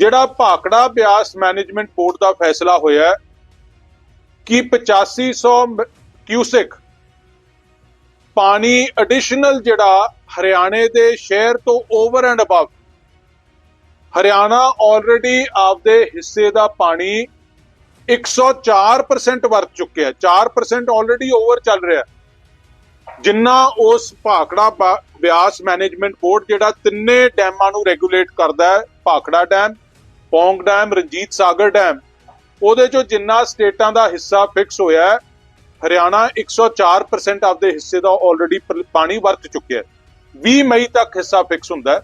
ਜਿਹੜਾ Bhakra Beas management board ਦਾ ਫੈਸਲਾ ਹੋਇਆ ਹੈ, ਕਿ 8500 ਮ- ਕਿਊਸਿਕ ਪਾਣੀ ਐਡੀਸ਼ਨਲ ਜਿਹੜਾ ਹਰਿਆਣੇ ਦੇ ਸ਼ਹਿਰ ਤੋਂ over and above Haryana already ਆਪਦੇ ਹਿੱਸੇ ਦਾ ਪਾਣੀ 104% ਵਰਤ ਚੁੱਕਿਆ ਹੈ 4% ਆਲਰੇਡੀ ਓਵਰ ਚੱਲ ਰਿਹਾ ਜਿੰਨਾ ਉਸ ਭਾਖੜਾ ਬਾ- ਬਿਆਸ ਮੈਨੇਜਮੈਂਟ ਬੋਰਡ ਜਿਹੜਾ ਤਿੰਨੇ ਡੈਮਾਂ ਨੂੰ ਰੈਗੂਲੇਟ ਕਰਦਾ ਹੈ, Bhakra dam Pong dam, Ranjit Sagar dam, ਉਹਦੇ ਚੋਂ ਜਿੰਨਾ ਸਟੇਟਾਂ ਦਾ ਹਿੱਸਾ ਫਿਕਸ ਹੋਇਆ ਹੈ, ਹਰਿਆਣਾ 104% ਆਪਦੇ ਹਿੱਸੇ ਦਾ ਆਲਰੇਡੀ ਪਾਣੀ ਵਰਤ ਚੁੱਕਿਆ ਹੈ। 20 ਮਈ ਤੱਕ ਹਿੱਸਾ ਫਿਕਸ ਹੁੰਦਾ ਹੈ।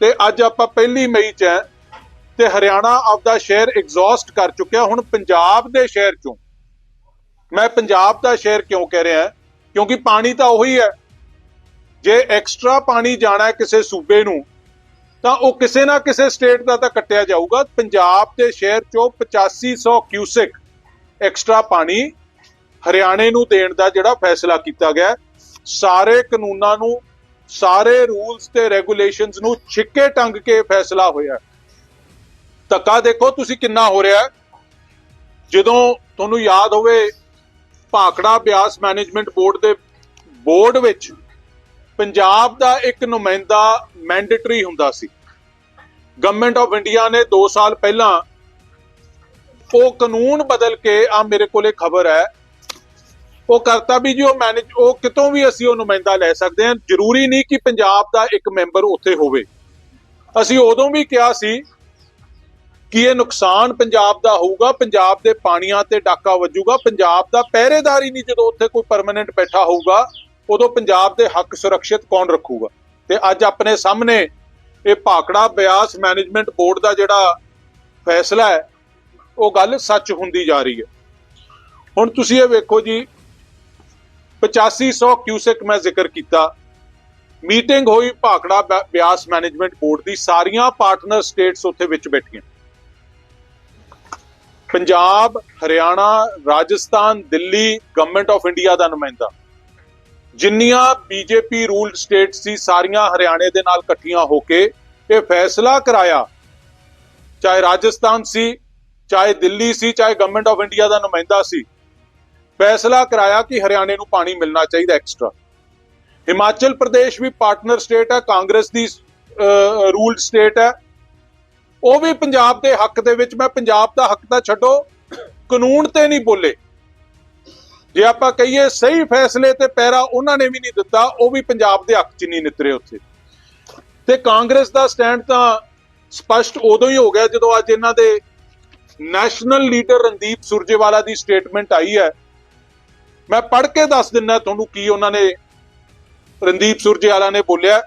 ਤੇ ਅੱਜ ਆਪਾਂ ਪਹਿਲੀ ਮਈ ਚ ਹੈ, ਤੇ ਹਰਿਆਣਾ ਆਪਦਾ ਸ਼ੇਅਰ ਐਗਜ਼ੌਸਟ ਕਰ ਚੁੱਕਿਆ। ਹੁਣ ਪੰਜਾਬ ਦੇ ਸ਼ਹਿਰ ਚੋਂ। ਮੈਂ ਪੰਜਾਬ ਦਾ ਸ਼ੇਅਰ ਕਿਉਂ ਕਹਿ ਰਿਹਾ ਕਿਉਂਕਿ ਪਾਣੀ ਤਾਂ ਉਹੀ ਹੈ। ਜੇ ਐਕਸਟਰਾ ਪਾਣੀ ਜਾਣਾ ਕਿਸੇ ਸੂਬੇ ਨੂੰ ਤਾਂ ਉਹ ਕਿਸੇ ਨਾ ਕਿਸੇ ਸਟੇਟ ਦਾ ਤਾਂ ਕੱਟਿਆ ਜਾਊਗਾ। ਪੰਜਾਬ ਦੇ ਸ਼ਹਿਰ ਚੋਂ 8500 ਕਿਊਸਿਕ ਐਕਸਟਰਾ ਪਾਣੀ ਹਰਿਆਣੇ ਨੂੰ ਦੇਣ ਦਾ ਜਿਹੜਾ ਫੈਸਲਾ ਕੀਤਾ ਗਿਆ ਸਾਰੇ ਕਾਨੂੰਨਾਂ ਨੂੰ, ਸਾਰੇ ਰੂਲਸ ਤੇ ਰੈਗੂਲੇਸ਼ਨਸ ਨੂੰ ਛਿੱਕੇ ਟੰਗ ਕੇ ਫੈਸਲਾ ਹੋਇਆ ਹੈ। ਧੱਕਾ ਦੇਖੋ ਤੁਸੀਂ ਕਿੰਨਾ ਹੋ ਰਿਹਾ ਜਦੋਂ ਤੁਹਾਨੂੰ ਯਾਦ ਹੋਵੇ ਭਾਕੜਾ ਬਿਆਸ ਮੈਨੇਜਮੈਂਟ ਬੋਰਡ ਦੇ ਬੋਰਡ ਵਿੱਚ ਪੰਜਾਬ ਦਾ ਇੱਕ ਨੁਮਾਇੰਦਾ ਮੈਂਡੇਟਰੀ ਹੁੰਦਾ ਸੀ। ਗਵਰਨਮੈਂਟ ਆਫ ਇੰਡੀਆ ਨੇ 2 ਸਾਲ ਪਹਿਲਾਂ ਉਹ ਕਾਨੂੰਨ ਬਦਲ ਕੇ ਆ ਮੇਰੇ ਕੋਲੇ ਖਬਰ ਹੈ। ਉਹ ਕਰਤਾ ਵੀ ਜੀ, ਉਹ ਮੈਨੇਜ ਉਹ ਕਿਤੋਂ ਵੀ ਅਸੀਂ ਉਹ ਨੁਮਾਇੰਦਾ ਲੈ ਸਕਦੇ ਹਾਂ। ਜ਼ਰੂਰੀ ਨਹੀਂ ਕਿ ਪੰਜਾਬ ਦਾ ਇੱਕ ਮੈਂਬਰ ਉੱਥੇ ਹੋਵੇ। ਅਸੀਂ ਉਦੋਂ ਵੀ ਕਿਹਾ ਸੀ ਕਿ ਇਹ ਨੁਕਸਾਨ ਪੰਜਾਬ ਦਾ ਹੋਊਗਾ, ਪੰਜਾਬ ਦੇ ਪਾਣੀਆਂ ਤੇ ਡਾਕਾ ਵੱਜੂਗਾ। ਪੰਜਾਬ ਦਾ ਪਹਿਰੇਦਾਰ ਹੀ ਨਹੀਂ, ਜਦੋਂ ਉੱਥੇ ਕੋਈ ਪਰਮਨੈਂਟ ਬੈਠਾ ਹੋਊਗਾ, ਉਦੋਂ ਪੰਜਾਬ ਦੇ ਹੱਕ ਸੁਰੱਖਿਅਤ ਕੌਣ ਰੱਖੂਗਾ? ਤੇ ਅੱਜ ਆਪਣੇ ਸਾਹਮਣੇ ਇਹ ਭਾਕੜਾ ਬਿਆਸ ਮੈਨੇਜਮੈਂਟ ਬੋਰਡ ਦਾ ਜਿਹੜਾ ਫੈਸਲਾ ਹੈ, ਉਹ ਗੱਲ ਸੱਚ ਹੁੰਦੀ ਜਾ ਰਹੀ ਹੈ। ਹੁਣ ਤੁਸੀਂ ਇਹ ਵੇਖੋ ਜੀ 8500 ਕਿਊਸੈਕ ਮੈਂ ਜ਼ਿਕਰ ਕੀਤਾ। ਮੀਟਿੰਗ ਹੋਈ ਭਾਕੜਾ ਬਿ- ਬਿਆਸ ਮੈਨੇਜਮੈਂਟ ਬੋਰਡ ਦੀ, ਸਾਰੀਆਂ ਪਾਰਟਨਰ ਸਟੇਟਸ ਉੱਥੇ ਵਿੱਚ ਬੈਠੀਆਂ। Punjab, Haryana, Rajasthan, Delhi government of India ਦਾ ਨੁਮਾਇੰਦਾ। ਜਿੰਨੀਆਂ ਬੀਜੇਪੀ ਰੂਲਡ ਸਟੇਟ ਸੀ, ਸਾਰੀਆਂ ਹਰਿਆਣੇ ਦੇ ਨਾਲ ਇਕੱਠੀਆਂ ਹੋ ਕੇ ਇਹ ਫੈਸਲਾ ਕਰਾਇਆ। ਚਾਹੇ ਰਾਜਸਥਾਨ ਸੀ, ਚਾਹੇ ਦਿੱਲੀ ਸੀ, ਚਾਹੇ ਗਵਰਨਮੈਂਟ ਆਫ ਇੰਡੀਆ ਦਾ ਨੁਮਾਇੰਦਾ ਸੀ, ਫੈਸਲਾ ਕਰਾਇਆ ਕਿ ਹਰਿਆਣੇ ਨੂੰ ਪਾਣੀ ਮਿਲਣਾ ਚਾਹੀਦਾ ਐਕਸਟਰਾ ਹਿਮਾਚਲ ਪ੍ਰਦੇਸ਼ ਵੀ ਪਾਰਟਨਰ ਸਟੇਟ ਹੈ, ਕਾਂਗਰਸ ਦੀ ਰੂਲਡ ਸਟੇਟ ਹੈ। ਉਹ ਵੀ ਪੰਜਾਬ ਦੇ ਹੱਕ ਦੇ ਵਿੱਚ, ਮੈਂ ਪੰਜਾਬ ਦਾ ਹੱਕ ਤਾਂ ਛੱਡੋ, ਕਾਨੂੰਨ ਤੇ ਨਹੀਂ ਬੋਲੇ। ਜੇ ਆਪਾਂ ਕਹੀਏ ਸਹੀ ਫੈਸਲੇ ਤੇ ਪੈਰਾ ਉਹਨਾਂ ਨੇ ਵੀ ਨਹੀਂ ਦਿੱਤਾ, ਉਹ ਵੀ ਪੰਜਾਬ ਦੇ ਹੱਕ 'ਚ ਨਹੀਂ ਨਿਤਰੇ ਉੱਥੇ। ਤੇ ਕਾਂਗਰਸ ਦਾ ਸਟੈਂਡ ਤਾਂ ਸਪਸ਼ਟ ਉਦੋਂ ਹੀ ਹੋ ਗਿਆ ਜਦੋਂ ਅੱਜ ਇਹਨਾਂ ਦੇ ਨੈਸ਼ਨਲ ਲੀਡਰ ਰਣਦੀਪ ਸੁਰਜੇਵਾਲਾ ਦੀ ਸਟੇਟਮੈਂਟ ਆਈ ਹੈ। ਮੈਂ ਪੜ੍ਹ ਕੇ ਦੱਸ ਦਿੰਦਾ ਤੁਹਾਨੂੰ ਕੀ ਉਹਨਾਂ ਨੇ ਰਣਦੀਪ ਸੁਰਜੇਵਾਲਾ ਨੇ ਬੋਲਿਆ।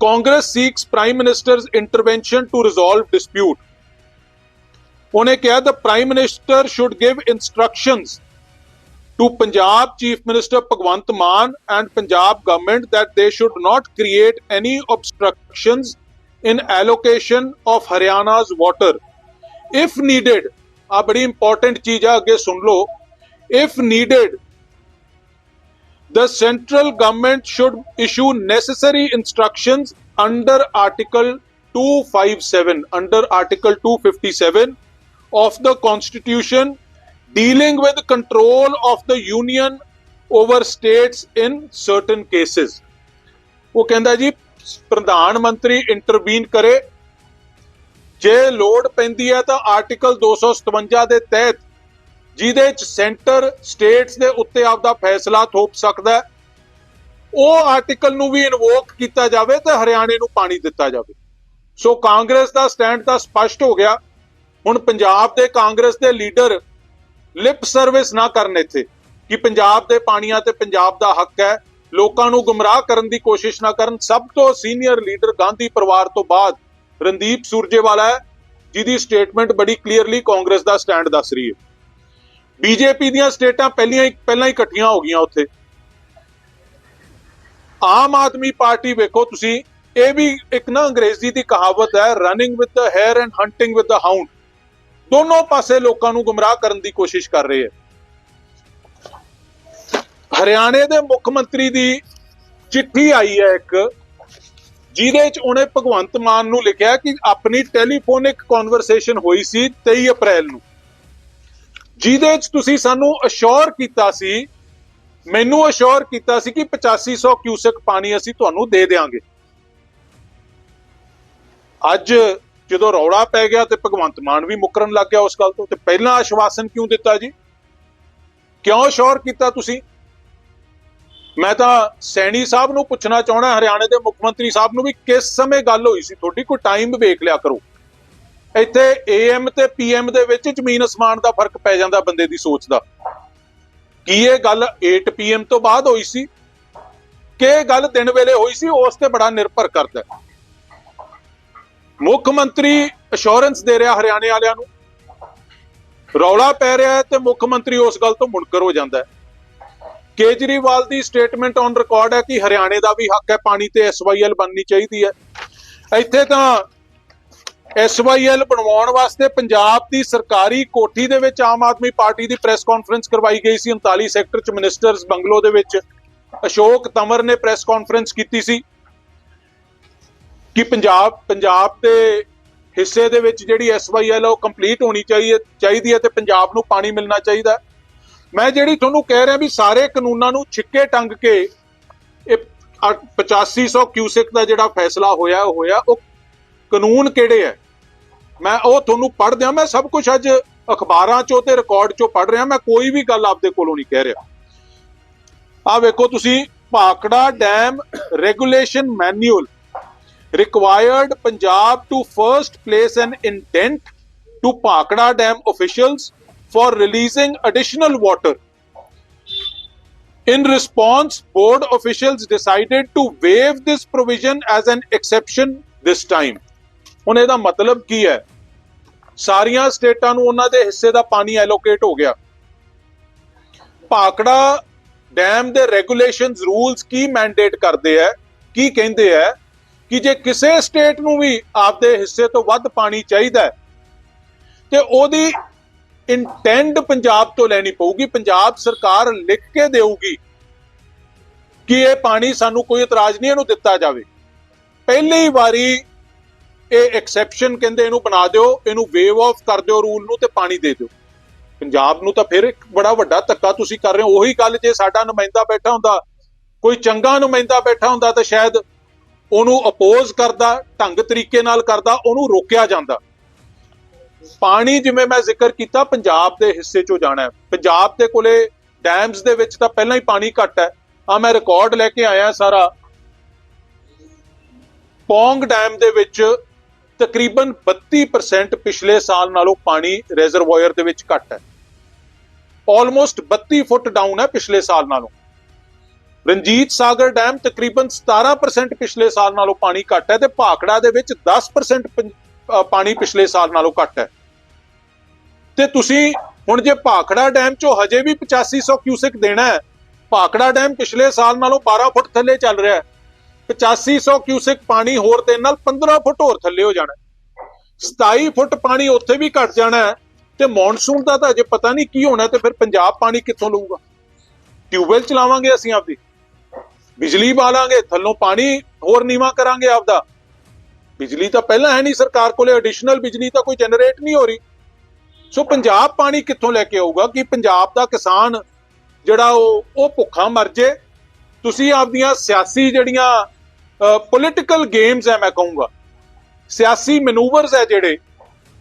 Congress seeks prime minister's intervention to resolve dispute ਉਹਨੇ ਕਿਹਾ the prime minister should give instructions to Punjab Chief Minister Pagwant Maan and Punjab government that they should not create any obstructions in allocation of Haryana's water. If needed, a very important thing to if needed, the central government should issue necessary instructions under Article 257, under Article 257 of the Constitution dealing with control of the union over states in certain cases. ਉਹ ਕਹਿੰਦਾ ਜੀ, ਪ੍ਰਧਾਨ ਮੰਤਰੀ intervene ਕਰੇ। ਜੇ ਲੋੜ ਪੈਂਦੀ ਹੈ ਤਾਂ ਆਰਟੀਕਲ 257 ਦੇ ਤਹਿਤ ਜਿਹਦੇ ਵਿੱਚ ਸੈਂਟਰ ਸਟੇਟਸ ਦੇ ਉੱਤੇ ਆਪਦਾ ਫੈਸਲਾ ਥੋਪ ਸਕਦਾ ਉਹ ਆਰਟੀਕਲ ਨੂੰ ਵੀ ਇਨਵੋਕ ਕੀਤਾ ਜਾਵੇ ਤੇ ਹਰਿਆਣੇ ਨੂੰ ਪਾਣੀ ਦਿੱਤਾ ਜਾਵੇ। ਸੋ ਕਾਂਗਰਸ ਦਾ ਸਟੈਂਡ ਤਾਂ ਸਪਸ਼ਟ ਹੋ ਗਿਆ। ਹੁਣ ਪੰਜਾਬ ਦੇ ਕਾਂਗਰਸ ਦੇ ਲੀਡਰ ਲਿਪ ਸਰਵਿਸ ਨਾ ਕਰਨ ਇੱਥੇ, ਕਿ ਪੰਜਾਬ ਦੇ ਪਾਣੀਆਂ ਤੇ ਪੰਜਾਬ ਦਾ ਹੱਕ ਹੈ, ਲੋਕਾਂ ਨੂੰ ਗੁੰਮਰਾਹ ਕਰਨ ਦੀ ਕੋਸ਼ਿਸ਼ ਨਾ ਕਰਨ। ਸਭ ਤੋਂ ਸੀਨੀਅਰ ਲੀਡਰ ਗਾਂਧੀ ਪਰਿਵਾਰ ਤੋਂ ਬਾਅਦ ਰਣਦੀਪ ਸੂਰਜੇਵਾਲਾ ਹੈ, ਜਿਹਦੀ ਸਟੇਟਮੈਂਟ ਬੜੀ ਕਲੀਅਰਲੀ ਕਾਂਗਰਸ ਦਾ ਸਟੈਂਡ ਦੱਸ ਰਹੀ ਹੈ। ਬੀਜੇਪੀ ਦੀਆਂ ਸਟੇਟਾਂ ਪਹਿਲੀਆਂ ਹੀ ਪਹਿਲਾਂ ਹੀ ਇਕੱਠੀਆਂ ਹੋ ਗਈਆਂ ਉੱਥੇ। ਆਮ ਆਦਮੀ ਪਾਰਟੀ ਵੇਖੋ ਤੁਸੀਂ, ਇਹ ਵੀ ਇੱਕ ਨਾ ਅੰਗਰੇਜ਼ੀ ਦੀ ਕਹਾਵਤ ਹੈ running with the hare and hunting with the hound ਦੋਨੋਂ ਪਾਸੇ ਲੋਕਾਂ ਨੂੰ ਗੁੰਮਰਾਹ ਕਰਨ ਦੀ ਕੋਸ਼ਿਸ਼ ਕਰ ਰਹੇ ਹੈ। ਹਰਿਆਣੇ ਦੇ ਮੁੱਖ ਮੰਤਰੀ ਦੀ ਚਿੱਠੀ ਆਈ ਹੈ ਇੱਕ, ਜਿਹਦੇ ਚ ਉਹਨੇ ਭਗਵੰਤ ਮਾਨ ਨੂੰ ਲਿਖਿਆ ਕਿ ਆਪਣੀ ਟੈਲੀਫੋਨਿਕ ਕਨਵਰਸੇਸ਼ਨ ਹੋਈ ਸੀ 23 ਅਪ੍ਰੈਲ ਨੂੰ। ਜਿਹਦੇ ਚ ਤੁਸੀਂ ਸਾਨੂੰ ਅਸ਼ੋਰ ਕੀਤਾ ਸੀ, ਮੈਨੂੰ ਅਸ਼ੋਰ ਕੀਤਾ ਸੀ ਕਿ 8500 ਕਿਊਸਕ ਪਾਣੀ ਅਸੀਂ ਤੁਹਾਨੂੰ ਦੇ ਦੇਵਾਂਗੇ ਅੱਜ ਜਦੋਂ ਰੌਲਾ ਪੈ ਗਿਆ ਤੇ ਭਗਵੰਤ ਮਾਨ ਵੀ ਮੁਕਰਨ ਲੱਗ ਗਿਆ ਉਸ ਗੱਲ ਤੋਂ, ਤੇ ਪਹਿਲਾਂ ਆਸ਼ਵਾਸਨ ਕਿਉਂ ਦਿੱਤਾ ਜੀ? ਕਿਉਂ ਸ਼ੋਰ ਕੀਤਾ ਤੁਸੀਂ? ਮੈਂ ਤਾਂ ਸੈਣੀ ਸਾਹਿਬ ਨੂੰ ਪੁੱਛਣਾ ਚਾਹਣਾ ਹਰਿਆਣੇ ਦੇ ਮੁੱਖ ਮੰਤਰੀ ਸਾਹਿਬ ਨੂੰ ਵੀ ਕਿਸ ਸਮੇਂ ਗੱਲ ਹੋਈ ਸੀ? ਤੁਹਾਡੀ ਕੋਈ ਟਾਈਮ ਵੇਖ ਲਿਆ ਕਰੋ। ਇੱਥੇ ਏਐਮ ਤੇ ਪੀਐਮ ਦੇ ਵਿੱਚ ਜ਼ਮੀਨ ਅਸਮਾਨ ਦਾ ਫ਼ਰਕ ਪੈ ਜਾਂਦਾ ਬੰਦੇ ਦੀ ਸੋਚ ਦਾ। ਕੀ ਇਹ ਗੱਲ 8 ਪੀਐਮ ਤੋਂ ਬਾਅਦ ਹੋਈ ਸੀ? ਕਿ ਇਹ ਗੱਲ ਦਿਨ ਵੇਲੇ ਹੋਈ ਸੀ? ਉਸ ਤੇ ਬੜਾ ਨਿਰਭਰ ਕਰਦਾ ਹੈ। ਮੁੱਖ ਮੰਤਰੀ ਅਸ਼ੋਰੈਂਸ ਦੇ ਰਿਹਾ ਹਰਿਆਣੇ ਵਾਲਿਆਂ ਨੂੰ। ਰੌਲਾ ਪੈ ਰਿਹਾ ਹੈ ਤੇ ਮੁੱਖ ਮੰਤਰੀ ਉਸ ਗੱਲ ਤੋਂ ਮੁਨਕਰ ਹੋ ਜਾਂਦਾ ਹੈ। ਕੇਜਰੀਵਾਲ ਦੀ ਸਟੇਟਮੈਂਟ ਔਨ ਰਿਕਾਰਡ ਹੈ ਕਿ ਹਰਿਆਣੇ ਦਾ ਵੀ ਹੱਕ ਹੈ, ਪਾਣੀ ਤੇ ਐਸਵਾਈਐਲ ਬਣਨੀ ਚਾਹੀਦੀ ਹੈ। ਇੱਥੇ ਤਾਂ ਐਸਵਾਈਐਲ ਬਣਵਾਉਣ ਵਾਸਤੇ ਪੰਜਾਬ ਦੀ ਸਰਕਾਰੀ ਕੋਠੀ ਦੇ ਵਿੱਚ ਆਮ ਆਦਮੀ ਪਾਰਟੀ ਦੀ ਪ੍ਰੈਸ ਕਾਨਫਰੰਸ ਕਰਵਾਈ ਗਈ ਸੀ। 39 ਸੈਕਟਰ ਚ ਮਿਨਿਸਟਰਸ ਬੰਗਲੋ ਦੇ ਵਿੱਚ ਅਸ਼ੋਕ ਤਮਰ ਨੇ ਪ੍ਰੈਸ ਕਾਨਫਰੰਸ ਕੀਤੀ ਸੀ। ਕਿ ਪੰਜਾਬ ਪੰਜਾਬ ਦੇ ਹਿੱਸੇ ਦੇ ਵਿੱਚ ਜਿਹੜੀ ਐਸਵਾਈਐਲ ਉਹ ਕੰਪਲੀਟ ਹੋਣੀ ਚਾਹੀਏ, ਚਾਹੀਦੀ ਹੈ ਤੇ ਪੰਜਾਬ ਨੂੰ ਪਾਣੀ ਮਿਲਣਾ ਚਾਹੀਦਾ ਮੈਂ ਜਿਹੜੀ ਤੁਹਾਨੂੰ ਕਹਿ ਰਿਹਾ ਵੀ ਸਾਰੇ ਕਾਨੂੰਨਾਂ ਨੂੰ ਛਿੱਕੇ ਟੰਗ ਕੇ ਇਹ 8500 ਕਿਊਸਿਕ ਦਾ ਜਿਹੜਾ ਫੈਸਲਾ ਹੋਇਆ, ਉਹ ਹੋਇਆ, ਉਹ ਕਾਨੂੰਨ ਕਿਹੜੇ ਹੈ? ਮੈਂ ਉਹ ਤੁਹਾਨੂੰ ਪੜ੍ਹਦਿਆਂ ਮੈਂ ਸਭ ਕੁਝ ਅੱਜ ਅਖਬਾਰਾਂ ਚੋਂ ਤੇ ਰਿਕਾਰਡ ਚੋਂ ਪੜ੍ਹ ਰਿਹਾ, ਮੈਂ ਕੋਈ ਵੀ ਗੱਲ ਆਪਦੇ ਕੋਲੋਂ ਨਹੀਂ ਕਹਿ ਰਿਹਾ। ਆ ਵੇਖੋ ਤੁਸੀਂ Bhakra dam regulation manual required Punjab to first place an intent to Pakda Dam officials for releasing additional water. In response, board officials decided to waive this provision as an exception this time. ਹੁਣ ਇਹਦਾ ਮਤਲਬ ਕੀ ਹੈ ਸਾਰੀਆਂ ਸਟੇਟਾਂ ਨੂੰ ਉਹਨਾਂ ਦੇ ਹਿੱਸੇ ਦਾ ਪਾਣੀ ਐਲੋਕੇਟ ਹੋ ਗਿਆ ਭਾਕੜਾ ਡੈਮ ਦੇ ਰੈਗੂਲੇਸ਼ਨਸ ਰੂਲਸ ਕੀ ਮੈਂਡੇਟ ਕਰਦੇ ਆ ਕੀ ਕਹਿੰਦੇ ਆ ਕਿ ਜੇ ਕਿਸੇ ਸਟੇਟ ਨੂੰ ਵੀ ਆਪਦੇ ਹਿੱਸੇ ਤੋਂ ਵੱਧ ਪਾਣੀ ਚਾਹੀਦਾ ਤੇ ਉਹਦੀ ਇੰਟੈਂਡ ਪੰਜਾਬ ਤੋਂ ਲੈਣੀ ਪਊਗੀ, ਪੰਜਾਬ ਸਰਕਾਰ ਲਿਖ ਕੇ ਦੇਊਗੀ ਕਿ ਇਹ ਪਾਣੀ ਸਾਨੂੰ ਕੋਈ ਇਤਰਾਜ਼ ਨਹੀਂ ਇਹਨੂੰ ਦਿੱਤਾ ਜਾਵੇ। ਪਹਿਲੀ ਵਾਰੀ ਇਹ ਐਕਸੈਪਸ਼ਨ ਕਹਿੰਦੇ ਇਹਨੂੰ ਬਣਾ ਦਿਓ, ਇਹਨੂੰ ਵੇਵ ਆਫ ਕਰ ਦਿਓ ਰੂਲ ਨੂੰ ਤੇ ਪਾਣੀ ਦੇ ਦਿਓ। ਪੰਜਾਬ ਨੂੰ ਤਾਂ ਫਿਰ ਇੱਕ ਬੜਾ ਵੱਡਾ ਧੱਕਾ ਤੁਸੀਂ ਕਰ ਰਹੇ ਹੋ। ਉਹੀ ਗੱਲ ਜੇ ਸਾਡਾ ਨੁਮਾਇੰਦਾ ਬੈਠਾ ਹੁੰਦਾ, ਕੋਈ ਚੰਗਾ ਨੁਮਾਇੰਦਾ ਬੈਠਾ ਹੁੰਦਾ ਤਾਂ ਸ਼ਾਇਦ ਉਹਨੂੰ ਅਪੋਜ਼ ਕਰਦਾ, ਢੰਗ ਤਰੀਕੇ ਨਾਲ ਕਰਦਾ, ਉਹਨੂੰ ਰੋਕਿਆ ਜਾਂਦਾ। ਪਾਣੀ ਜਿਵੇਂ ਮੈਂ ਜ਼ਿਕਰ ਕੀਤਾ, ਪੰਜਾਬ ਦੇ ਹਿੱਸੇ ਚੋਂ ਜਾਣਾ ਹੈ। ਪੰਜਾਬ ਦੇ ਕੋਲੇ ਡੈਮਸ ਦੇ ਵਿੱਚ ਤਾਂ ਪਹਿਲਾਂ ਹੀ ਪਾਣੀ ਘੱਟ ਹੈ। ਆ ਮੈਂ ਰਿਕਾਰਡ ਲੈ ਕੇ ਆਇਆ ਸਾਰਾ। ਪੌਂਗ ਡੈਮ ਦੇ ਵਿੱਚ ਤਕਰੀਬਨ 32% ਪਿਛਲੇ ਸਾਲ ਨਾਲੋਂ ਪਾਣੀ ਰਿਜ਼ਰਵਾਇਰ ਦੇ ਵਿੱਚ ਘੱਟ ਹੈ। ਆਲਮੋਸਟ 32 ਫੁੱਟ ਡਾਊਨ ਹੈ ਪਿਛਲੇ ਸਾਲ ਨਾਲੋਂ। ਰਣਜੀਤ ਸਾਗਰ ਡੈਮ ਤਕਰੀਬਨ 17% ਪਿਛਲੇ ਸਾਲ ਨਾਲੋਂ ਪਾਣੀ ਘੱਟ ਹੈ ਤੇ ਭਾਖੜਾ ਦੇ ਵਿੱਚ 10% ਪੰ- ਪਾਣੀ ਪਿਛਲੇ ਸਾਲ ਨਾਲੋਂ ਘੱਟ ਹੈ। ਤੇ ਤੁਸੀਂ ਹੁਣ ਜੇ ਭਾਖੜਾ ਡੈਮ ਚੋਂ ਹਜੇ ਵੀ 8500 ਕਿਊਸਿਕ ਦੇਣਾ ਹੈ, ਭਾਖੜਾ ਡੈਮ ਪਿਛਲੇ ਸਾਲ ਨਾਲੋਂ 12 ਫੁੱਟ ਥੱਲੇ ਚੱਲ ਰਿਹਾ ਹੈ। 8500 ਕਿਊਸਿਕ ਪਾਣੀ ਹੋਰ ਦੇਣ ਨਾਲ 15 ਫੁੱਟ ਹੋਰ ਥੱਲੇ ਹੋ ਜਾਣਾ ਹੈ। 27 ਫੁੱਟ ਪਾਣੀ ਉੱਥੇ ਵੀ ਘਟ ਜਾਣਾ ਹੈ ਤੇ ਮੌਨਸੂਨ ਦਾ ਤਾਂ ਅਜੇ ਪਤਾ ਨਹੀਂ ਕੀ ਹੋਣਾ ਤੇ ਫਿਰ ਪੰਜਾਬ ਪਾਣੀ ਕਿੱਥੋਂ ਲਊਗਾ? ਟਿਊਬਵੈਲ ਚਲਾਵਾਂਗੇ ਅਸੀਂ ਆਪਦੀ। ਬਿਜਲੀ ਬਾਲਾਂਗੇ, ਥੱਲੋਂ ਪਾਣੀ ਹੋਰ ਨੀਵਾ ਕਰਾਂਗੇ ਆਪਦਾ। ਬਿਜਲੀ ਤਾਂ ਪਹਿਲਾਂ ਹੈ ਨਹੀਂ ਸਰਕਾਰ ਕੋਲੇ ਐਡੀਸ਼ਨਲ ਬਿਜਲੀ ਤਾਂ ਕੋਈ ਜਨਰੇਟ ਨਹੀਂ ਹੋ ਰਹੀ। ਸੋ ਪੰਜਾਬ ਪਾਣੀ ਕਿੱਥੋਂ ਲੈ ਕੇ ਆਊਗਾ ਕਿ ਪੰਜਾਬ ਦਾ ਕਿਸਾਨ ਜਿਹੜਾ ਉਹ ਉਹ ਭੁੱਖਾ ਮਰ ਜੇ? ਤੁਸੀਂ ਆਪਦੀਆਂ ਸਿਆਸੀ ਜਿਹੜੀਆਂ ਪੋਲਿਟੀਕਲ ਗੇਮਸ ਹੈ ਮੈਂ ਕਹੂੰਗਾ। ਸਿਆਸੀ ਮੈਨੂਵਰਸ ਹੈ ਜਿਹੜੇ,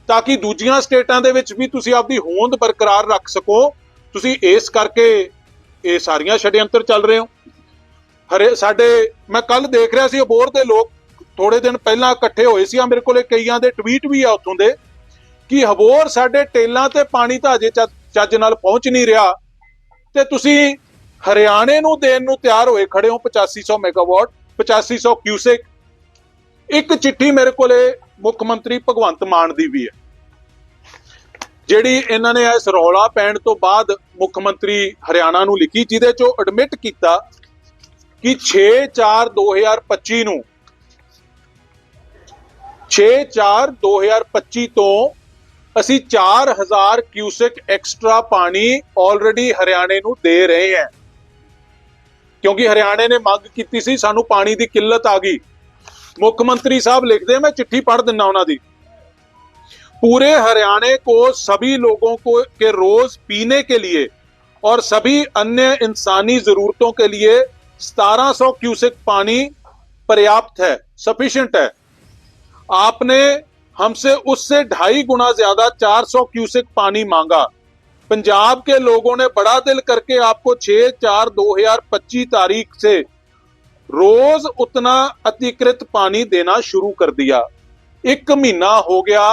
ਤਾਂ ਕਿ ਦੂਜੀਆਂ ਸਟੇਟਾਂ ਦੇ ਵਿੱਚ ਵੀ ਤੁਸੀਂ ਆਪਦੀ ਹੋਂਦ ਬਰਕਰਾਰ ਰੱਖ ਸਕੋ। ਤੁਸੀਂ ਇਸ ਕਰਕੇ ਇਹ ਸਾਰੀਆਂ ਛੜਯੰਤਰ ਚੱਲ ਰਹੇ ਹੋ। ਹਰੇ ਸਾਡੇ, ਮੈਂ ਕੱਲ ਦੇਖ ਰਿਹਾ ਸੀ ਅਬੋਰ ਦੇ ਲੋਕ ਥੋੜੇ ਦਿਨ ਪਹਿਲਾਂ ਇਕੱਠੇ ਹੋਏ ਸੀ ਆ ਮੇਰੇ ਕੋਲੇ ਕਈਆਂ ਦੇ ਟਵੀਟ ਵੀ ਆ ਉੱਥੋਂ ਦੇ, ਕਿ ਹਬੋਰ ਸਾਡੇ ਟੇਲਾਂ ਤੇ ਪਾਣੀ ਤਾਂ ਅਜੇ ਚੱਜ- ਚੱਜ ਨਾਲ ਪਹੁੰਚ ਨਹੀਂ ਰਿਹਾ। ਤੇ ਤੁਸੀਂ ਹਰਿਆਣੇ ਨੂੰ ਦੇਣ ਨੂੰ ਤਿਆਰ ਹੋਏ ਖੜੇ ਹੋ 8500 ਮੈਗਾਵਾਟ 8500 ਕਿਊਸਿਕ। ਇੱਕ ਚਿੱਠੀ ਮੇਰੇ ਕੋਲੇ ਮੁੱਖ ਮੰਤਰੀ ਭਗਵੰਤ ਮਾਨ ਦੀ ਵੀ ਹੈ, ਜਿਹੜੀ ਇਹਨਾਂ ਨੇ ਇਸ ਰੌਲਾ ਪੈਣ ਤੋਂ ਬਾਅਦ ਮੁੱਖ ਮੰਤਰੀ ਹਰਿਆਣਾ ਨੂੰ ਲਿਖੀ, ਜਿਹਦੇ ਚੋਂ ਐਡਮਿਟ ਕੀਤਾ ਕਿ 6/4/2025 ਨੂੰ 6/4/2025 ਤੋਂ ਅਸੀਂ 4000 ਕਿਊਸੈਕ ਐਕਸਟਰਾ ਪਾਣੀ ਆਲਰੇਡੀ ਹਰਿਆਣੇ ਨੂੰ ਦੇ ਰਹੇ ਹਾਂ ਕਿਉਂਕਿ ਹਰਿਆਣੇ ਨੇ ਮੰਗ ਕੀਤੀ ਸੀ ਸਾਨੂੰ ਪਾਣੀ ਦੀ ਕਿੱਲਤ ਆ ਗਈ ਮੁੱਖ ਮੰਤਰੀ ਸਾਹਿਬ ਲਿਖਦੇ ਮੈਂ चिट्ठी पढ़ दिना ਉਹਨਾਂ ਦੀ पूरे हरियाणा को सभी लोगों को के रोज पीने के लिए और सभी अन्य इंसानी जरूरतों के लिए 1700 क्यूसेक पानी पर्याप्त है सफिशिएंट है आपने हमसे उससे ढाई गुना ज्यादा 400 क्यूसेक पानी मांगा पंजाब के लोगों ने बड़ा दिल करके आपको 6 चार 2025 तारीख से रोज उतना अतिकृत पानी देना शुरू कर दिया एक महीना हो गया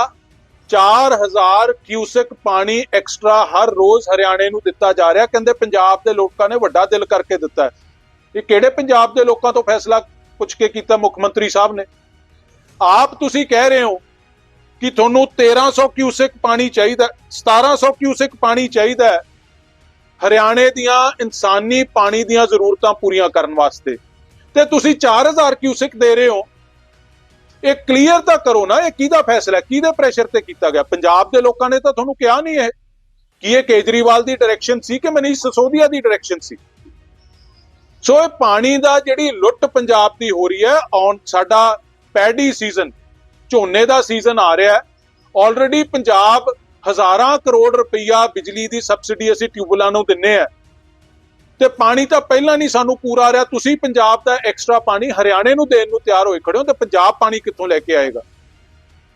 4000 ਕਿਊਸਕ ਪਾਣੀ ਐਕਸਟਰਾ ਹਰ ਰੋਜ਼ ਹਰਿਆਣੇ ਨੂੰ ਦਿੱਤਾ ਜਾ ਰਿਹਾ ਕਹਿੰਦੇ ਪੰਜਾਬ ਦੇ ਲੋਕਾਂ ਨੇ ਵੱਡਾ ਦਿਲ ਕਰਕੇ ਦਿੱਤਾ ਹੈ ਇਹ ਕਿਹੜੇ ਪੰਜਾਬ ਦੇ ਲੋਕਾਂ ਤੋਂ ਫੈਸਲਾ ਪੁੱਛ ਕੇ ਕੀਤਾ ਮੁੱਖ ਮੰਤਰੀ ਸਾਹਿਬ ਨੇ? ਆਪ ਤੁਸੀਂ ਕਹਿ ਰਹੇ ਹੋ ਕਿ ਤੁਹਾਨੂੰ 1300 ਕਿਊਸਿਕ ਪਾਣੀ ਚਾਹੀਦਾ ਹੈ, 1700 ਕਿਊਸਿਕ ਪਾਣੀ ਚਾਹੀਦਾ ਹਰਿਆਣੇ ਦੀਆਂ ਇਨਸਾਨੀ ਪਾਣੀ ਦੀਆਂ ਜ਼ਰੂਰਤਾਂ ਪੂਰੀਆਂ ਕਰਨ ਵਾਸਤੇ। ਤੇ ਤੁਸੀਂ 4000 ਕਿਊਸਿਕ ਦੇ ਰਹੇ ਹੋ। ਇਹ ਕਲੀਅਰ ਤਾਂ ਕਰੋ ਨਾ ਇਹ ਕਿਹਦਾ ਫੈਸਲਾ ਕਿਹਦੇ ਪ੍ਰੈਸ਼ਰ ਤੇ ਕੀਤਾ ਗਿਆ? ਪੰਜਾਬ ਦੇ ਲੋਕਾਂ ਨੇ ਤਾਂ ਤੁਹਾਨੂੰ ਕਿਹਾ ਨਹੀਂ ਇਹ। ਕਿ ਇਹ ਕੇਜਰੀਵਾਲ ਦੀ ਡਾਇਰੈਕਸ਼ਨ ਸੀ ਕਿ ਮਨੀਸ਼ ਸਸੋਦੀਆ ਦੀ ਡਾਇਰੈਕਸ਼ਨ ਸੀ? ਸੋ ਇਹ ਪਾਣੀ ਦਾ ਜਿਹੜੀ ਲੁੱਟ ਪੰਜਾਬ ਦੀ ਹੋ ਰਹੀ ਹੈ ਔਨ ਸਾਡਾ ਪੈਡੀ ਸੀਜ਼ਨ ਝੋਨੇ ਦਾ ਸੀਜ਼ਨ ਆ ਰਿਹਾ ਹੈ। ਆਲਰੇਡੀ ਪੰਜਾਬ ਹਜ਼ਾਰਾਂ ਕਰੋੜ ਰੁਪਈਆ ਬਿਜਲੀ ਦੀ ਸਬਸਿਡੀ ਅਸੀਂ ਟਿਊਬਲਾਂ ਨੂੰ ਦਿੰਨੇ ਆ। ਤੇ ਪਾਣੀ ਤਾਂ ਪਹਿਲਾਂ ਨਹੀਂ ਸਾਨੂੰ ਪੂਰਾ ਆ ਰਿਹਾ, ਤੁਸੀਂ ਪੰਜਾਬ ਦਾ ਐਕਸਟਰਾ ਪਾਣੀ ਹਰਿਆਣੇ ਨੂੰ ਦੇਣ ਨੂੰ ਤਿਆਰ ਹੋਏ ਖੜੇ ਹੋ, ਤੇ ਪੰਜਾਬ ਪਾਣੀ ਕਿੱਥੋਂ ਲੈ ਕੇ ਆਏਗਾ?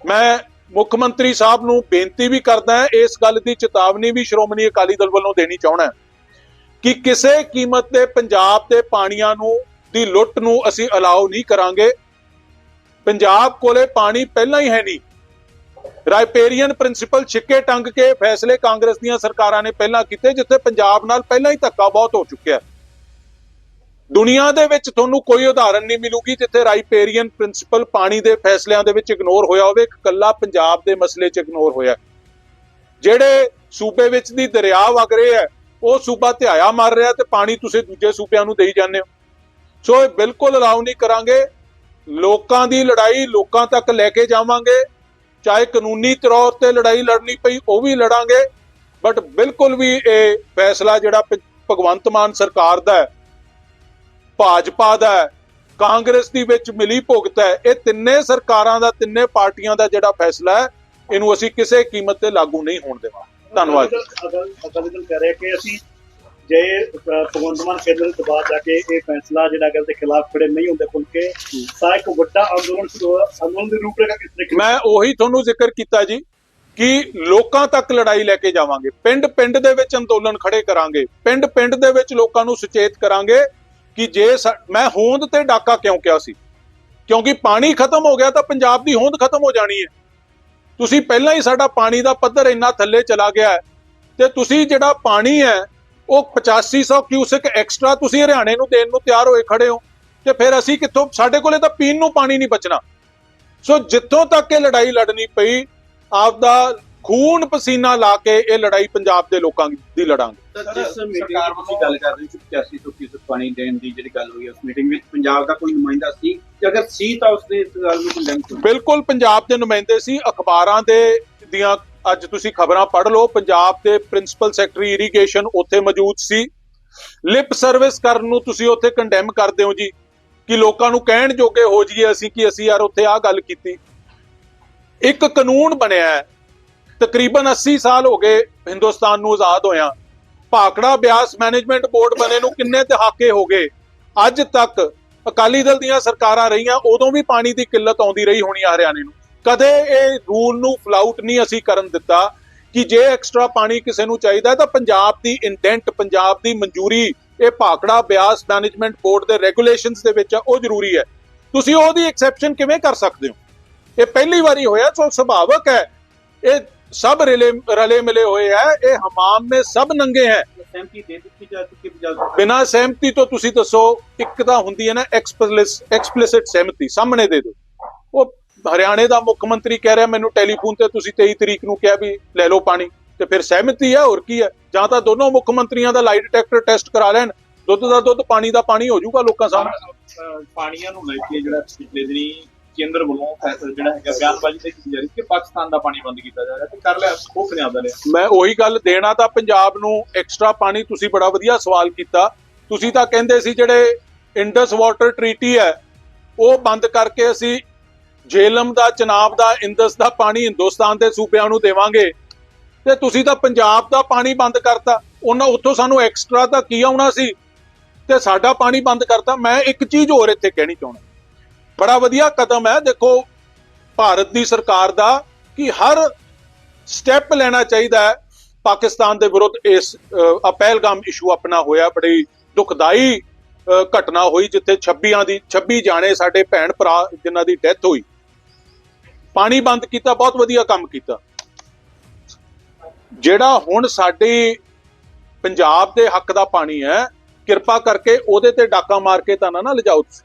ਮੈਂ ਮੁੱਖ ਮੰਤਰੀ ਸਾਹਿਬ ਨੂੰ ਬੇਨਤੀ ਵੀ ਕਰਦਾ, ਇਸ ਗੱਲ ਦੀ ਚੇਤਾਵਨੀ ਵੀ ਸ਼੍ਰੋਮਣੀ ਅਕਾਲੀ ਦਲ ਵੱਲੋਂ ਦੇਣੀ ਚਾਹਣਾ ਕਿ ਕਿਸੇ ਕੀਮਤ ਤੇ ਪੰਜਾਬ ਦੇ ਪਾਣੀਆਂ ਨੂੰ, ਦੀ ਲੁੱਟ ਨੂੰ ਅਸੀਂ ਅਲਾਉ ਨਹੀਂ ਕਰਾਂਗੇ। ਪੰਜਾਬ ਕੋਲੇ ਪਾਣੀ ਪਹਿਲਾਂ ਹੀ ਹੈ ਨਹੀਂ। ਰਾਈਪੇਰੀਅਨ ਪ੍ਰਿੰਸੀਪਲ ਛਿੱਕੇ ਟੰਗ ਕੇ ਫੈਸਲੇ ਕਾਂਗਰਸ ਦੀਆਂ ਸਰਕਾਰਾਂ ਨੇ ਪਹਿਲਾਂ ਕੀਤੇ, ਜਿੱਥੇ ਪੰਜਾਬ ਨਾਲ ਪਹਿਲਾਂ ਹੀ ਧੱਕਾ ਬਹੁਤ ਹੋ ਚੁੱਕਿਆ ਹੈ। ਦੁਨੀਆ ਦੇ ਵਿੱਚ ਤੁਹਾਨੂੰ ਕੋਈ ਉਦਾਹਰਨ ਨਹੀਂ ਮਿਲੂਗੀ ਜਿੱਥੇ ਰਾਈਪੇਰੀਅਨ ਪ੍ਰਿੰਸੀਪਲ ਪਾਣੀ ਦੇ ਫੈਸਲਿਆਂ ਦੇ ਵਿੱਚ ਇਗਨੋਰ ਹੋਇਆ ਹੋਵੇ, ਇੱਕ ਕੱਲਾ ਪੰਜਾਬ ਦੇ ਮਸਲੇ 'ਚ ਇਗਨੋਰ ਹੋਇਆ ਜਿਹੜੇ ਸੂਬੇ ਵਿੱਚ ਦੀ ਦਰਿਆ ਵਗ ਰਹੇ ਹੈ ਉਹ ਸੂਬਾ ਧਿਆਇਆ ਮਾਰ ਰਿਹਾ ਤੇ ਪਾਣੀ ਤੁਸੀਂ ਦੂਜੇ ਸੂਬਿਆਂ ਨੂੰ ਦੇਈ ਜਾਂਦੇ ਹੋ। ਸੋ ਇਹ ਬਿਲਕੁਲ ਅਲਾਉ ਨਹੀਂ ਕਰਾਂਗੇ। ਲੋਕਾਂ ਦੀ ਲੜਾਈ ਲੋਕਾਂ ਤੱਕ ਲੈ ਕੇ ਜਾਵਾਂਗੇ। ਚਾਹੇ ਕਾਨੂੰਨੀ ਤੌਰ ਤੇ ਲੜਾਈ ਲੜਨੀ ਪਈ, ਉਹ ਵੀ ਲੜਾਂਗੇ। ਬਟ ਬਿਲਕੁਲ ਵੀ ਇਹ ਫੈਸਲਾ ਜਿਹੜਾ ਭਗਵੰਤ ਮਾਨ ਸਰਕਾਰ ਦਾ ਹੈ, ਭਾਜਪਾ ਦਾ ਹੈ, ਕਾਂਗਰਸ ਦੀ ਵਿੱਚ ਮਿਲੀ ਭੁਗਤ ਹੈ, ਇਹ ਤਿੰਨੇ ਸਰਕਾਰਾਂ ਦਾ, ਤਿੰਨੇ ਪਾਰਟੀਆਂ ਦਾ ਜਿਹੜਾ ਫੈਸਲਾ ਹੈ, ਇਹਨੂੰ ਅਸੀਂ ਕਿਸੇ ਕੀਮਤ ਤੇ ਲਾਗੂ ਨਹੀਂ ਹੋਣ ਦੇਵਾਂਗੇ। ਧੰਨਵਾਦ ਅਕਾਲੀ ਦਲ ਕਹਿ ਰਿਹਾ ਕਿ ਅਸੀਂ ਜੇ ਭਗਵੰਤ ਮਾਨ ਕੇਂਦਰ ਦੇ ਬਾਅਦ ਜਾ ਕੇ ਇਹ ਫੈਸਲਾ ਜਿਹੜਾ ਗੱਲ ਦੇ ਖਿਲਾਫ ਖੜੇ ਨਹੀਂ ਹੁੰਦੇ ਖੁੱਲ ਕੇ ਤਾਂ ਇੱਕ ਵੱਡਾ ਅੰਦੋਲਨ ਸ਼ੁਰੂ ਅੰਦੋਲਨ ਦੀ ਰੂਪਰੇਖਾ ਕਿਸ ਤਰੀਕੇ ਮੈਂ ਉਹੀ ਤੁਹਾਨੂੰ ਜ਼ਿਕਰ ਕੀਤਾ ਜੀ ਕਿ ਲੋਕਾਂ ਤੱਕ ਲੜਾਈ ਲੈ ਕੇ ਜਾਵਾਂਗੇ। ਪਿੰਡ ਪਿੰਡ ਦੇ ਵਿੱਚ ਅੰਦੋਲਨ ਖੜੇ ਕਰਾਂਗੇ। ਪਿੰਡ ਪਿੰਡ ਦੇ ਵਿੱਚ ਲੋਕਾਂ ਨੂੰ ਸੁਚੇਤ ਕਰਾਂਗੇ ਕਿ ਜੇ ਮੈਂ ਹੋਂਦ ਤੇ ਡਾਕਾ ਕਿਉਂ ਕਿਹਾ ਸੀ? ਕਿਉਂਕਿ ਪਾਣੀ ਖਤਮ ਹੋ ਗਿਆ ਤਾਂ ਪੰਜਾਬ ਦੀ ਹੋਂਦ ਖਤਮ ਹੋ ਜਾਣੀ ਹੈ। ਤੁਸੀਂ ਪਹਿਲਾਂ ਹੀ ਸਾਡਾ ਪਾਣੀ ਦਾ ਪੱਧਰ ਇੰਨਾ ਥੱਲੇ ਚਲਾ ਗਿਆ ਹੈ ਤੇ ਤੁਸੀਂ ਜਿਹੜਾ ਪਾਣੀ ਹੈ, ਉਹ 8500 ਕਿਊਸਿਕ ਐਕਸਟਰਾ ਤੁਸੀਂ ਹਰਿਆਣੇ ਨੂੰ ਦੇਣ ਨੂੰ ਤਿਆਰ ਹੋਏ ਖੜੇ ਹੋ ਤੇ ਫਿਰ ਅਸੀਂ ਕਿੱਥੋਂ, ਸਾਡੇ ਕੋਲੇ ਤਾਂ ਪੀਣ ਨੂੰ ਪਾਣੀ ਨਹੀਂ ਬਚਣਾ। ਸੋ ਜਿੱਥੋਂ ਤੱਕ ਇਹ ਲੜਾਈ ਲੜਨੀ ਪਈ, ਆਪਦਾ ਖੂਨ ਪਸੀਨਾ ਲਾ ਕੇ ਇਹ ਲੜਾਈ ਪੰਜਾਬ ਦੇ ਲੋਕਾਂ ਦੀ ਲੜਾਂਗੇ। ਜਿਸ ਸਰਕਾਰ ਵੱਲੋਂ ਗੱਲ ਕਰ ਰਹੀ ਸੀ 85 ਤੋਂ ਫੀਸਦ ਪਾਣੀ ਦੇਣ ਦੀ ਜਿਹੜੀ ਗੱਲ ਹੋਈ ਉਸ ਮੀਟਿੰਗ ਵਿੱਚ ਪੰਜਾਬ ਦਾ ਕੋਈ ਨੁਮਾਇੰਦਾ ਸੀ? ਤੇ ਅਗਰ ਸੀ ਤਾਂ ਉਸਨੇ ਇਸ ਗੱਲ ਨੂੰ ਕੰਡੈਮ ਕੀਤਾ। ਬਿਲਕੁਲ ਪੰਜਾਬ ਦੇ ਨੁਮਾਇੰਦੇ ਸੀ। ਅਖਬਾਰਾਂ ਦੇ ਦੀਆਂ ਅੱਜ ਤੁਸੀਂ ਖਬਰਾਂ ਪੜ੍ਹ ਲਓ। ਪੰਜਾਬ ਦੇ ਪ੍ਰਿੰਸੀਪਲ ਸੈਕਟਰੀ ਇਰੀਗੇਸ਼ਨ ਉੱਥੇ ਮੌਜੂਦ ਸੀ। ਲਿਪ ਸਰਵਿਸ ਕਰਨ ਨੂੰ ਤੁਸੀਂ ਉੱਥੇ ਕੰਡੈਮ ਕਰਦੇ ਹੋ ਜੀ। ਕਿ ਲੋਕਾਂ ਨੂੰ ਕਹਿਣ ਜੋਗੇ ਹੋ ਜਾਈਏ ਅਸੀਂ ਕਿ ਅਸੀਂ ਯਾਰ ਉੱਥੇ ਆਹ ਗੱਲ ਕੀਤੀ। ਇੱਕ ਕਾਨੂੰਨ ਬਣਿਆ ਹੈ। ਤਕਰੀਬਨ 80 ਸਾਲ ਹੋ ਗਏ ਹਿੰਦੁਸਤਾਨ ਨੂੰ ਆਜ਼ਾਦ ਹੋਇਆ। ਭਾਖੜਾ ਬਿਆਸ ਮੈਨੇਜਮੈਂਟ ਬੋਰਡ ਬਣੇ ਨੂੰ ਕਿੰਨੇ ਦਹਾਕੇ ਹੋ ਗਏ। ਅੱਜ ਤੱਕ ਅਕਾਲੀ ਦਲ ਦੀਆਂ ਸਰਕਾਰਾਂ ਰਹੀਆਂ ਉਦੋਂ ਵੀ ਪਾਣੀ ਦੀ ਕਿੱਲਤ ਆਉਂਦੀ ਰਹੀ ਹੋਣੀ ਆ ਹਰਿਆਣੇ ਨੂੰ। ਕਦੇ ਇਹ ਰੂਲ ਨੂੰ ਫਲਾਊਟ ਨਹੀਂ ਅਸੀਂ ਕਰਨ ਦਿੱਤਾ ਕਿ ਜੇ ਐਕਸਟਰਾ ਪਾਣੀ ਕਿਸੇ ਨੂੰ ਚਾਹੀਦਾ ਤਾਂ ਪੰਜਾਬ ਦੀ ਇੰਟੈਂਟ ਪੰਜਾਬ ਦੀ ਮਨਜ਼ੂਰੀ ਇਹ ਭਾਖੜਾ ਬਿਆਸ ਮੈਨੇਜਮੈਂਟ ਬੋਰਡ ਦੇ ਰੈਗੂਲੇਸ਼ਨਸ ਦੇ ਵਿੱਚ ਆ, ਉਹ ਜ਼ਰੂਰੀ ਹੈ। ਤੁਸੀਂ ਉਹਦੀ ਐਕਸੈਪਸ਼ਨ ਕਿਵੇਂ ਕਰ ਸਕਦੇ ਹੋ? ਇਹ ਪਹਿਲੀ ਵਾਰੀ ਹੋਇਆ ਸੋ ਸੁਭਾਵਕ ਹੈ। ਇਹ ਸਭ ਰਲੇ ਰਲੇ ਮਿਲੇ ਹੋਏ ਹੈ ਇਹ ਹਮਾਮ ਮੇ ਸਭ ਨੰਗੇ ਹੈ। ਸਹਿਮਤੀ ਦੇ ਦਿੱਤੀ ਜਾ ਚੁੱਕੀ ਸਰਕਾਰ ਬਿਨਾਂ ਸਹਿਮਤੀ ਤੋਂ ਤੁਸੀਂ ਦੱਸੋ ਇੱਕ ਤਾਂ ਹੁੰਦੀ ਹੈ ਨਾ ਐਕਸਪਲਿਸਿਟ ਸਹਿਮਤੀ ਸਾਹਮਣੇ ਦੇ ਦਿਓ। ਉਹ ਹਰਿਆਣੇ ਦਾ ਮੁੱਖ ਮੰਤਰੀ ਕਹਿ ਰਿਹਾ ਮੈਨੂੰ ਟੈਲੀਫੋਨ ਤੇ ਤੁਸੀਂ 23 ਤਰੀਕ ਨੂੰ ਕਿਹਾ ਵੀ ਲੈ ਲਓ ਪਾਣੀ ਤੇ ਫਿਰ ਸਹਿਮਤੀ ਹੈ ਹੋਰ ਕੀ ਹੈ? ਜਾਂ ਤਾਂ ਦੋਨੋਂ ਮੁੱਖ ਮੰਤਰੀਆਂ ਦਾ ਲਾਈਟ ਡਿਟੈਕਟਰ ਟੈਸਟ ਕਰਾ ਲੈਣ ਦੁੱਧ ਦਾ ਦੁੱਧ ਪਾਣੀ ਦਾ ਪਾਣੀ ਹੋ ਜਾਊਗਾ ਲੋਕਾਂ ਸਾਹਮਣੇ। ਪਾਣੀਆਂ ਨੂੰ ਲੈ ਕੇ ਜਿਹੜਾ ਪਿਛਲੇ ਦਿਨੀ ਕੇਂਦਰ ਵੱਲੋਂ ਜਿਹੜਾ ਹੈਗਾ ਬਿਆਨਬਾਜ਼ੀ ਤੇ ਕੀਤੀ ਜਾ ਰਹੀ ਕਿ ਪਾਕਿਸਤਾਨ ਦਾ ਪਾਣੀ ਬੰਦ ਕੀਤਾ ਜਾ ਰਿਹਾ ਤੇ ਕਰ ਲਿਆ ਉਹ ਪੰਜਾਬ ਦਾ ਲਿਆ ਮੈਂ ਉਹੀ ਗੱਲ ਦੇਣਾ ਤਾਂ ਪੰਜਾਬ ਨੂੰ ਐਕਸਟਰਾ ਪਾਣੀ ਤੁਸੀਂ ਬੜਾ ਵਧੀਆ ਸਵਾਲ ਕੀਤਾ। ਤੁਸੀਂ ਤਾਂ ਕਹਿੰਦੇ ਸੀ ਜਿਹੜੇ ਇੰਡਸ ਵਾਟਰ ਟ੍ਰੀਟੀ ਹੈ, ਉਹ ਬੰਦ ਕਰਕੇ ਅਸੀਂ ਜੇਲਮ ਦਾ, ਚਨਾਬ ਦਾ ਇੰਦਸ ਦਾ ਪਾਣੀ ਹਿੰਦੁਸਤਾਨ ਦੇ ਸੂਬਿਆਂ ਨੂੰ ਦੇਵਾਂਗੇ। ਤੇ ਤੁਸੀਂ ਤਾਂ ਪੰਜਾਬ ਦਾ ਪਾਣੀ ਬੰਦ ਕਰਤਾ। ਉਹਨਾਂ ਉੱਥੋਂ ਸਾਨੂੰ ਐਕਸਟਰਾ ਤਾਂ ਕੀ ਆਉਣਾ ਸੀ? ਤੇ ਸਾਡਾ ਪਾਣੀ ਬੰਦ ਕਰਤਾ। ਮੈਂ ਇੱਕ ਚੀਜ਼ ਹੋਰ ਇੱਥੇ ਕਹਿਣੀ ਚਾਹੁੰਦਾ। ਬੜਾ ਵਧੀਆ ਕਦਮ ਹੈ। ਦੇਖੋ ਭਾਰਤ ਦੀ ਸਰਕਾਰ ਦਾ ਕਿ ਹਰ ਸਟੈਪ ਲੈਣਾ ਚਾਹੀਦਾ ਹੈ। ਪਾਕਿਸਤਾਨ ਦੇ ਵਿਰੁੱਧ ਇਸ ਅ, ਪਹਿਲਗਾਮ ਇਸ਼ੂ ਆਪਣਾ ਹੋਇਆ। ਬੜੀ ਦੁਖਦਾਈ ਘਟਨਾ ਹੋਈ ਜਿੱਥੇ 26ਾਂ ਦੀ 26 ਜਾਣੇ ਸਾਡੇ ਭੈਣ ਭਰਾ ਜਿਨ੍ਹਾਂ ਦੀ ਡੈਥ ਹੋਈ। ਪਾਣੀ ਬੰਦ ਕੀਤਾ ਬਹੁਤ ਵਧੀਆ ਕੰਮ ਕੀਤਾ। ਜਿਹੜਾ ਹੁਣ ਸਾਡੇ ਪੰਜਾਬ ਦੇ ਹੱਕ ਦਾ ਪਾਣੀ ਹੈ ਕਿਰਪਾ ਕਰਕੇ ਉਹਦੇ ਤੇ ਡਾਕਾ ਮਾਰ ਕੇ ਤਾਂ ਨਾ ਲਿਜਾਓ ਤੁਸੀਂ।